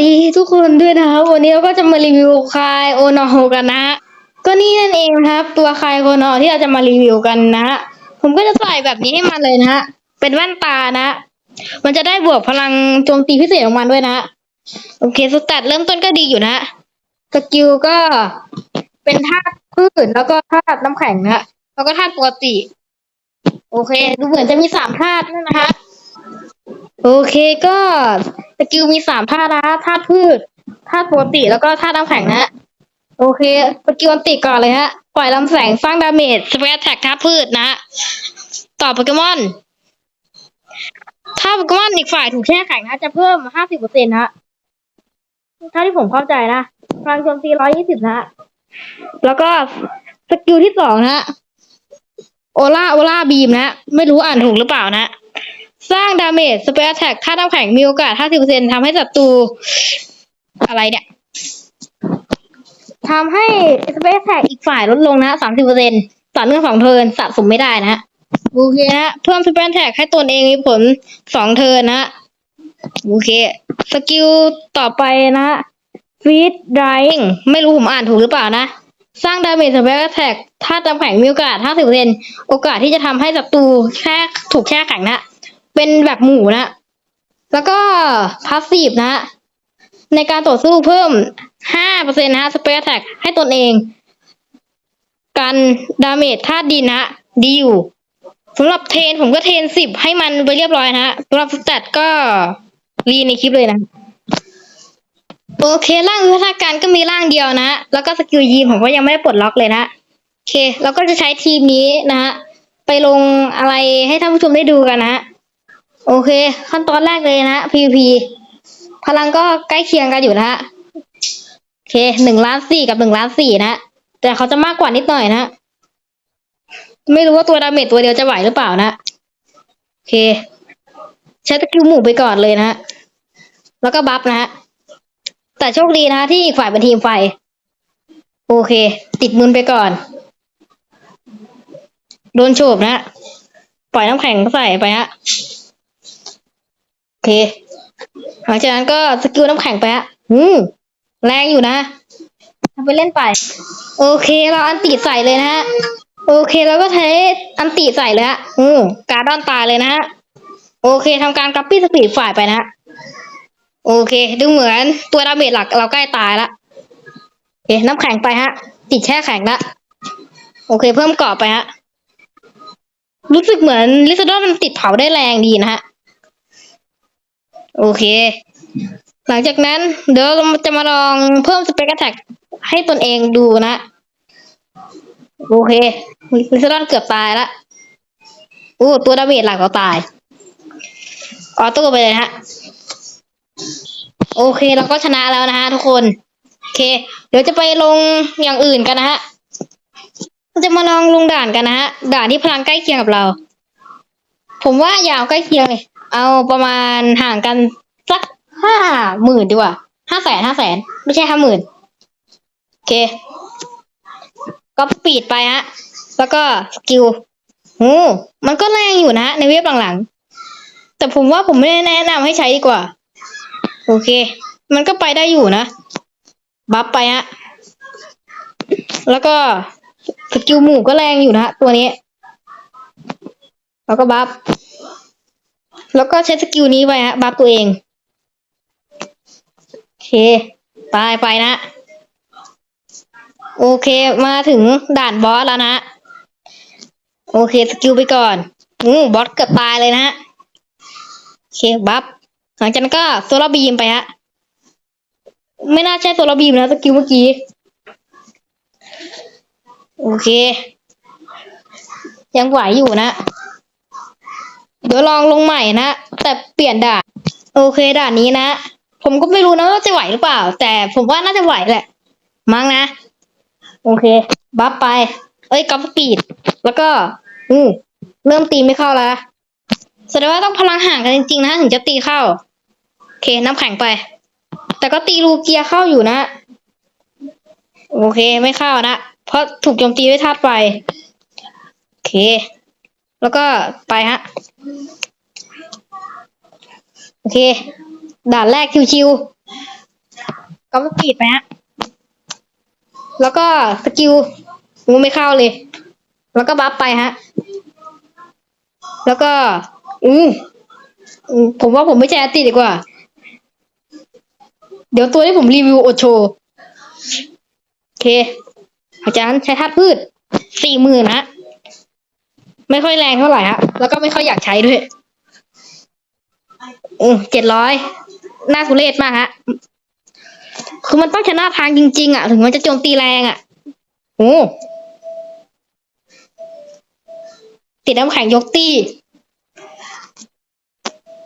ดีทุกคนด้วยนะครับ วันนี้เราก็จะมารีวิวคายโอนอโฮกันนะ ก็นี่นั่นเองนะครับ ตัวคายโอนอที่เราจะมารีวิวกันนะ ผมก็จะใส่แบบนี้ให้มันเลยนะเป็นแว่นตานะ มันจะได้บวกพลังโจมตีพิเศษของมันด้วยนะ โอเคสแตทเริ่มต้นก็ดีอยู่นะสกิลก็เป็นธาตุพืชแล้วก็ธาตุน้ำแข็งนะแล้วก็ธาตุปกติ โอเค ดูเหมือนจะมีสามธาตุนั่นนะฮะ โอเคก็สกิลมีสามธาตุนะธาตุพืชธาตุปกติแล้วก็ธาตุน้ำแข็งนะโอเคสกิลอันติก่อนเลยฮะ ปล่อยลำแสงสร้างดาเมจสเปซแท็กธาตุพืชนะฮะต่อโปเกมอน ถ้าโปเกมอนอีกฝ่ายถูกแช่แข็งนะ จะเพิ่มห้าสิบเปอร์เซ็นต์นะเท่าที่ผมเข้าใจนะพลังโจมตีร้อยยี่สิบนะ แล้วก็สกิลที่สองนะ โอล่าโอล่าบีมนะ ไม่รู้อ่านถูกหรือเปล่านะ สร้างดาเมจสเปรแท็กถ้าน้ำแข็งมีโอกาส 50%ทำให้ศัตรูอะไรเนี่ยทำให้สเปรแท็กอีกฝ่ายลดลงนะ30%ต่อเนื่องสองเทินสะสมไม่ได้นะฮะโอเคนะเพิ่มสเปรแท็กให้ตนเองมีผลสองเทินนะโอเค สกิลต่อไปนะฟีดดรายไม่รู้ผมอ่านถูกหรือเปล่านะ สร้างดาเมจสเปรแท็กถ้าน้ำแข็งมีโอกาส50%โอกาสที่จะทำให้ศัตรูแค่ถูกแช่แข็งนะ เป็นแบบหมูนะ แล้วก็พาสซีฟนะ ในการต่อสู้เพิ่ม 5%นะฮะสเปรแท็กให้ตนเอง กันดาเมจธาตุดินนะดีอยู่สำหรับเทนผมก็เทนสิบให้มันไปเรียบร้อยนะฮะสำหรับสแตทก็รีในคลิปเลยนะ โอเคร่างวิทาการก็มีร่างเดียวนะ แล้วก็สกิลยีผมก็ยังไม่ได้ปลดล็อกเลยนะโอเค แล้วก็จะใช้ทีมนี้นะฮะไปลงอะไรให้ท่านผู้ชมได้ดูกันนะฮะ โอเค ขั้นตอนแรกเลยนะ PVP พลังก็ใกล้เคียงกันอยู่นะฮะโอเคหนึ่งล้านสี่กับหนึ่งล้านสี่นะแต่เขาจะมากกว่านิดหน่อยนะไม่รู้ว่าตัวดาเมจตัวเดียวจะไหวหรือเปล่านะโอเค ใช้ตะกิวหมู่ไปก่อนเลยนะแล้วก็บัฟนะฮะแต่โชคดีนะที่อีกฝ่ายเป็นทีมไฟ โอเค ติดมือไปก่อน โดนโฉบนะ ปล่อยน้ำแข็งใส่ไปฮะ เคหลังจากนั้นก็สกิลน้ำแข็งไปฮะอืมแรงอยู่นะทำไปเล่นไป โอเคเราอันตีใส่เลยนะฮะ โอเคแล้วก็ใช้อันตีใส่เลยฮะ อืมการดอนตายเลยนะฮะ โอเคทำการกัปปี้สปีดฝ่ายไปนะฮะ โอเค ดูเหมือนตัวดาเมจหลักเราใกล้ตายละโอเคน้ำแข็งไปฮะ ติดแช่แข็งละ โอเค เพิ่มเกาะไปฮะ รู้สึกเหมือนลิซาดอนมันติดเผาได้แรงดีนะฮะ โอเค หลังจากนั้นเดี๋ยวเราจะมาลองเพิ่มสเปกแท็กให้ตนเองดูนะ โอเคลิซาดอนเกือบตายละโอ้ตัวดาเมจหลักเราตาย ออโต้ไปเลยฮะ โอเคเราก็ชนะแล้วนะฮะทุกคน โอเค เดี๋ยวจะไปลงอย่างอื่นกันนะฮะเราจะมาลองลงด่านกันนะฮะ ด่านที่พลังใกล้เคียงกับเรา ผมว่าอยาวใกล้เคียงเลย เอาประมาณห่างกันสักห้าหมื่นดีกว่าห้าแสนห้าแสนไม่ใช่ห้าหมื่นโอเค ก็ปีดไปฮะ แล้วก็สกิลโอ้มันก็แรงอยู่นะในเว็บหลังๆแต่ผมว่าผมไม่แนะนำให้ใช้ดีกว่า โอเค มันก็ไปได้อยู่นะ บัฟไปฮะ แล้วก็สกิลหมู่ก็แรงอยู่นะตัวนี้ แล้วก็บัฟ แล้วก็ใช้สกิลนี้ไปฮะบัฟตัวเองโอเค ตายไปนะ โอเคมาถึงด่านบอสแล้วนะ โอเคสกิลไปก่อนอืมบอสเกือบตายเลยนะโอเคบัฟหลังจากนั้นก็โซลาร์บีมไปฮะไม่น่าใช่โซลาร์บีมนะสกิลเมื่อกี้โอเค ยังไหวอยู่นะ เดี๋ยวลองลงใหม่นะ แต่เปลี่ยนด่าน โอเคด่านนี้นะ ผมก็ไม่รู้นะว่าจะไหวหรือเปล่า แต่ผมว่าน่าจะไหวแหละ มั้งนะ โอเค บัฟไป เอ้ย กัฟสปีด แล้วก็ อืมเริ่มตีไม่เข้าแล้วแสดงว่าต้องพลังห่างกันจริงๆนะถึงจะตีเข้า โอเค น้ำแข็งไป แต่ก็ตีรูเกียเข้าอยู่นะ โอเค ไม่เข้านะ เพราะถูกโจมตีด้วยธาตุไฟ โอเค แล้วก็ไปฮะ โอเค ด่านแรกชิวกอล์ฟสปีดไปฮะ แล้วก็สกิลงูไม่เข้าเลย แล้วก็บัฟไปฮะ แล้วก็อู้อืมผมว่าผมไม่ใช่แอตติดีกว่า เดี๋ยวตัวที่ผมรีวิวอดโชว์โอเค อาจารย์ใช้ธาตุพืชสี่หมื่นฮะ ไม่ค่อยแรงเท่าไหร่ฮะ แล้วก็ไม่ค่อยอยากใช้ด้วยอืมเจ็ดร้อยน่าทุเรศมากฮะ คือมันต้องชนะทางจริง ๆ อะ ถึงมันจะโจมตีแรงอะโอ้ติดน้ำแข็งยกตี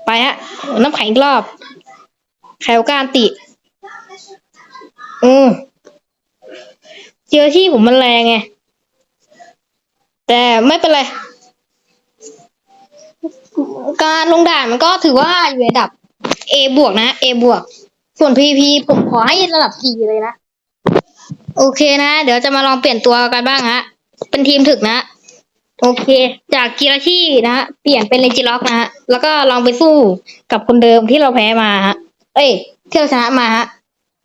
ไปฮะ น้ำแข็งอีกรอบแคลการติ อืมเจอที่ผมมันแรงไง แต่ไม่เป็นไร การลงด่านมันก็ถือว่าอยู่ในระดับ A บวกนะ A บวก ส่วน PP ผมขอให้ระดับ C เลยนะ โอเคนะ เดี๋ยวจะมาลองเปลี่ยนตัวกันบ้างฮะ เป็นทีมถึกนะ โอเค จากกีราชี่นะฮะ เปลี่ยนเป็นเลนจิล็อกนะฮะ แล้วก็ลองไปสู้กับคนเดิมที่เราแพ้มาฮะ เอ้ย ที่เราชนะมาฮะ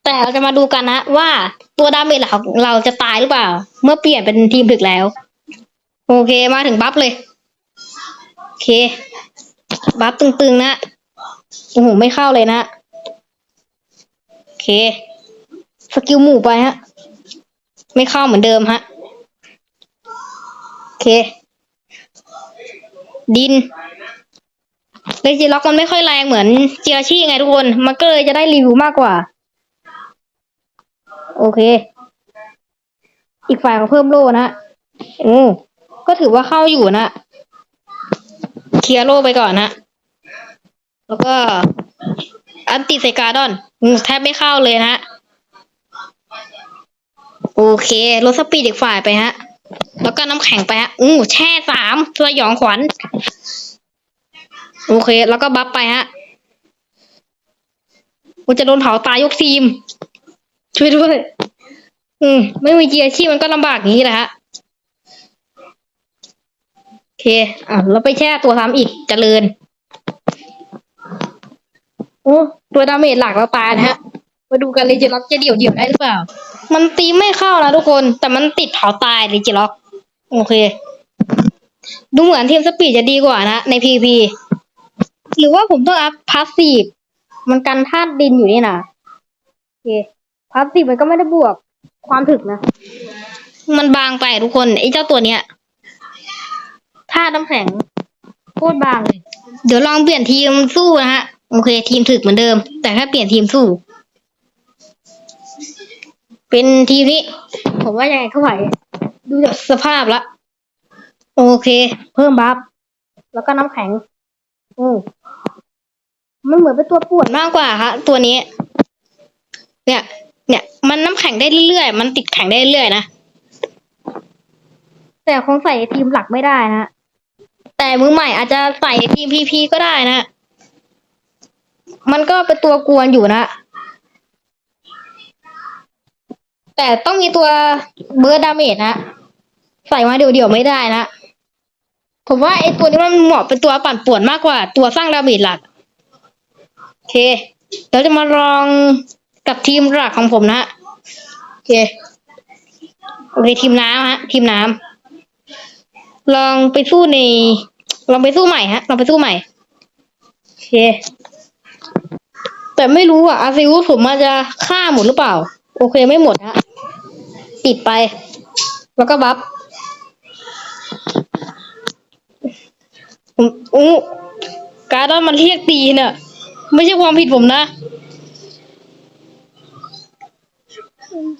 แต่เราจะมาดูกันนะว่าตัวดาเมจของเราจะตายหรือเปล่า เมื่อเปลี่ยนเป็นทีมถึกแล้ว โอเค มาถึงบัฟเลย เค บัฟตึงๆนะ โอ้โห ไม่เข้าเลยนะ โอเค สกิลหมู่ไปฮะ ไม่เข้าเหมือนเดิมฮะ โอเค ดินเลจิล็อกมันไม่ค่อยแรงเหมือนเจียชี่ไงทุกคน มันก็เลยจะได้รีวิวมากกว่า โอเค อีกฝ่ายเขาเพิ่มโล่นะ โอ้ ก็ถือว่าเข้าอยู่นะ เคลียร์โลไปก่อนนะแล้วก็ อันติใส่การ์ดอนอืมแทบไม่เข้าเลยนะโอเคลดสปีดอีกฝ่ายไปฮะ แล้วก็น้ำแข็งไปฮะ อู้แช่สามสยองขวัญ โอเค แล้วก็บัฟไปฮะกูจะโดนเผาตายยกทีม ช่วยด้วย อืม ไม่มีเจียชีมันก็ลำบากงนี้แหละฮะ เคอะเราไปแช่ตัวซ้ำอีกเจริญโอ้ตัวดาเมจหลักเราตายนะฮะ มาดูกันเลยจิล็อกจะเดี่ยวเดี่ยวได้หรือเปล่า มันตีไม่เข้านะทุกคน แต่มันติดเผาตายเลยจิล็อก โอเค ดูเหมือนทีมสปีดจะดีกว่านะ ในพีพีหรือว่าผมต้องอัพพาสซีฟมันกันธาตุดินอยู่นี่นะโอเคพาสซีฟมันก็ไม่ได้บวกความถึกนะ มันบางไปทุกคนไอ้เจ้าตัวเนี้ย ธาตุน้ำแข็งโคตรบางเลย เดี๋ยวลองเปลี่ยนทีมสู้นะฮะ โอเค ทีมถึกเหมือนเดิม แต่ถ้าเปลี่ยนทีมสู้ เป็นทีมนี้ ผมว่ายังไงก็ไหว ดูจากสภาพละโอเค เพิ่มบัฟแล้วก็น้ำแข็งอืมมันเหมือนเป็นตัวป่วนมากกว่าฮะตัวนี้ เนี่ย เนี่ย มันน้ำแข็งได้เรื่อยๆ มันติดแข็งได้เรื่อยๆนะ แต่คงใส่ทีมหลักไม่ได้นะ แต่มือใหม่อาจจะใส่ทีมพีพีก็ได้นะ มันก็เป็นตัวกวนอยู่นะ แต่ต้องมีตัวเบิร์ดดาเมจนะ ใส่มาเดี่ยวๆไม่ได้นะ ผมว่าไอ้ตัวนี้มันเหมาะเป็นตัวปั่นป่วนมากกว่า ตัวสร้างดาเมจหลัก โอเค เดี๋ยวจะมาลองกับทีมหลักของผมนะ โอเค โอเคทีมน้ำฮะ ทีมน้ำ ลองไปสู้ใน ลองไปสู้ใหม่ฮะ ลองไปสู้ใหม่โอเคแต่ไม่รู้อะอาซิวผมอาจจะฆ่าหมดหรือเปล่า โอเคไม่หมดฮะติดไป แล้วก็บัฟผมอู้การ์ดมันเรียกตีเนี่ยไม่ใช่ความผิดผมนะ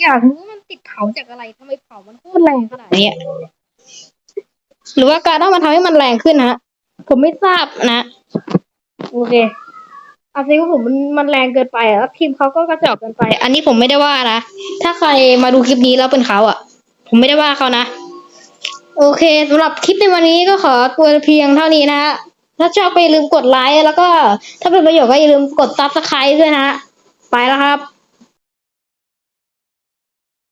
อยากรู้มันติดเผาจากอะไรทำไมเผามันโคตรแรงขนาดนี้ หรือว่าการ์ดอนมันทำให้มันแรงขึ้นนะผมไม่ทราบนะโอเคอาซิว่าผมมันมันแรงเกินไปอะแล้วทีมเขาก็กระจอกเกินไป อันนี้ผมไม่ได้ว่านะถ้าใครมาดูคลิปนี้แล้วเป็นเขาอะผมไม่ได้ว่าเขานะ โอเคสำหรับคลิปในวันนี้ก็ขอตัวเพียงเท่านี้นะฮะถ้าชอบก็อย่าลืมกดไลค์แล้วก็ ถ้าเป็นประโยชน์ก็อย่าลืมกดซับสไครต์ด้วยนะฮะไปแล้วครับ